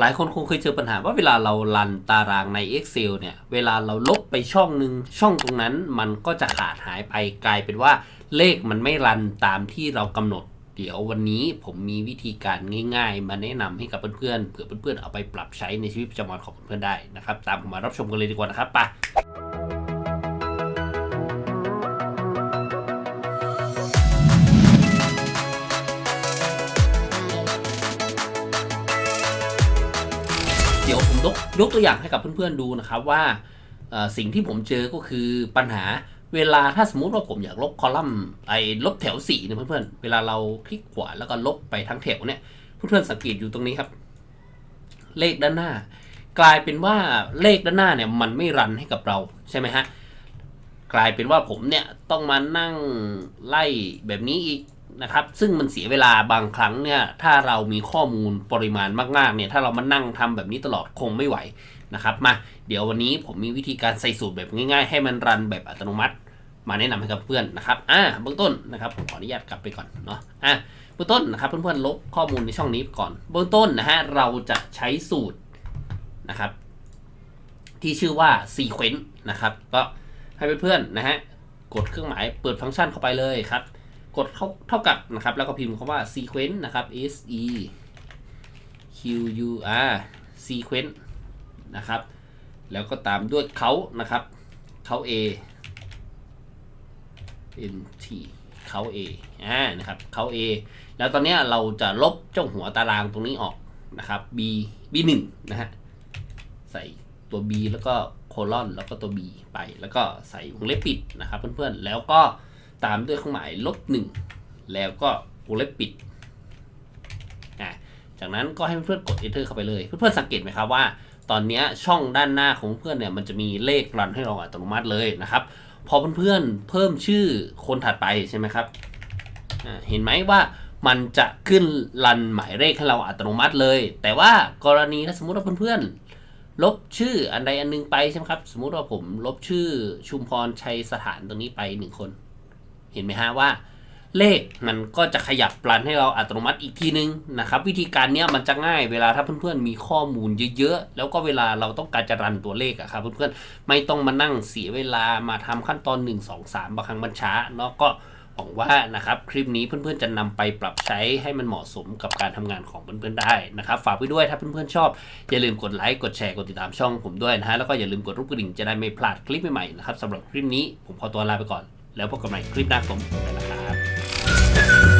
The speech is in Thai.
หลายคนคงเคยเจอปัญหาว่าเวลาเราลันตารางใน Excel เนี่ย เวลาเราลบไปช่องหนึ่งช่องตรงนั้นมันก็จะขาดหายไปกลายเป็นว่าเลขมันไม่รันตามที่เรากำหนด เดี๋ยววันนี้ผมมีวิธีการง่ายๆ มาแนะนำให้กับเพื่อนๆเผื่อเพื่อนๆเอาไปปรับใช้ในชีวิตประจำวันของเพื่อนๆได้นะครับ ตามผมมารับชมกันเลยดีกว่านะครับไป ดี๋ยวผมยกยกตัวอย่างให้กับเพื่อนๆดูนะครับว่าสิ่งที่ผมเจอก็คือปัญหาเวลาถ้าสมมุติว่าผมอยากลบคอลัมน์ไอ้ลบแถว4เนี่ยเพื่อนๆ เวลาเราคลิกขวาแล้วก็ลบไปทั้งแถวเนี่ยเพื่อนๆสังเกตอยู่ตรงนี้ครับ เลขด้านหน้า กลายเป็นว่าเลขด้านหน้าเนี่ยมันไม่รันให้กับเราใช่ไหมฮะกลายเป็นว่าผมเนี่ยต้องมานั่งไล่แบบนี้อีก นะครับ ซึ่งมันเสียเวลาบางครั้งเนี่ย ถ้าเรามีข้อมูลปริมาณมากๆเนี่ย ถ้าเรามานั่งทำแบบนี้ตลอดคงไม่ไหวนะครับ มา เดี๋ยววันนี้ผมมีวิธีการใส่สูตรแบบง่ายๆ ให้มันรันแบบอัตโนมัติ มาแนะนำให้กับเพื่อนนะครับ อ่า เบื้องต้นนะครับผมขออนุญาตกลับไปก่อนเนาะ อะเบื้องต้นนะครับเพื่อนๆลบข้อมูลในช่องนี้ก่อน เบื้องต้นนะฮะเราจะใช้สูตรนะครับ ที่ชื่อว่า sequence นะครับ ก็ให้เพื่อนๆนะฮะกดเครื่องหมายเปิดฟังก์ชันเข้าไปเลยครับ ดเท่าเท่ากับนะครับ แล้วก็พิมพ์คำว่า sequence นะครับ s e q u r sequence นะครับ แล้วก็ตามด้วยเขานะครับเขา a nt เขา a อ่านะครับเขา a แล้วตอนนี้เราจะลบเจ้าหัวตารางตรงนี้ออกนะครับ b b 1นะฮะใส่ตัว b แล้วก็โคลอนแล้วก็ตัว b ไป แล้วก็ใส่วงเล็บปิดนะครับเพื่อนๆ แล้วก็ ตามด้วยเครื่องหมายลบ1แล้วก็วงเล็บปิดอ่าจากนั้นก็ให้เพื่อนๆกด enter เข้าไปเลย เพื่อนๆสังเกตไหมครับว่า ตอนนี้ช่องด้านหน้าของเพื่อนเนี่ยมันจะมีเลขรันให้เราอัตโนมัติเลยนะครับพอเพื่อนๆเพิ่มชื่อคนถัดไปใช่ไหมครับเห็นไหมว่ามันจะขึ้นรันหมายเลขให้เราอัตโนมัติเลย แต่ว่ากรณีถ้าสมมุติว่าเพื่อนๆ ลบชื่ออันใดอันหนึงไปใช่ไหมครับ สมมุติว่าผมลบชื่อชุมพรชัยสถานตรงนี้ไปหนึ่งคน เห็นไหมฮะว่า เลขมันก็จะขยับปรันให้เราอัตโนมัติอีกทีนึงนะครับวิธีการเนี้ยมันจะง่ายเวลาถ้าเพื่อนๆมีข้อมูลเยอะๆ แล้วก็เวลาเราต้องการจะรันตัวเลขอะครับเพื่อนๆไม่ต้องมานั่งเสียเวลามาทำขั้นตอน 1 2 3บางครั้งมันช้าเนาะก็หวังว่านะครับคลิปนี้เพื่อนๆจะนำไปปรับใช้ให้มันเหมาะสมกับการทำงานของเพื่อนๆได้นะครับ ฝากไว้ด้วยถ้าเพื่อนๆชอบ อย่าลืมกดไลค์กดแชร์กดติดตามช่องผมด้วยนะฮะแล้วก็อย่าลืมกดรูปกระดิ่งจะได้ไม่พลาดคลิปใหม่ๆนะครับสำหรับคลิปนี้ผมขอตัวลาไปก่อน แล้วพบกันใหม่คลิปหน้าผมไปละครับ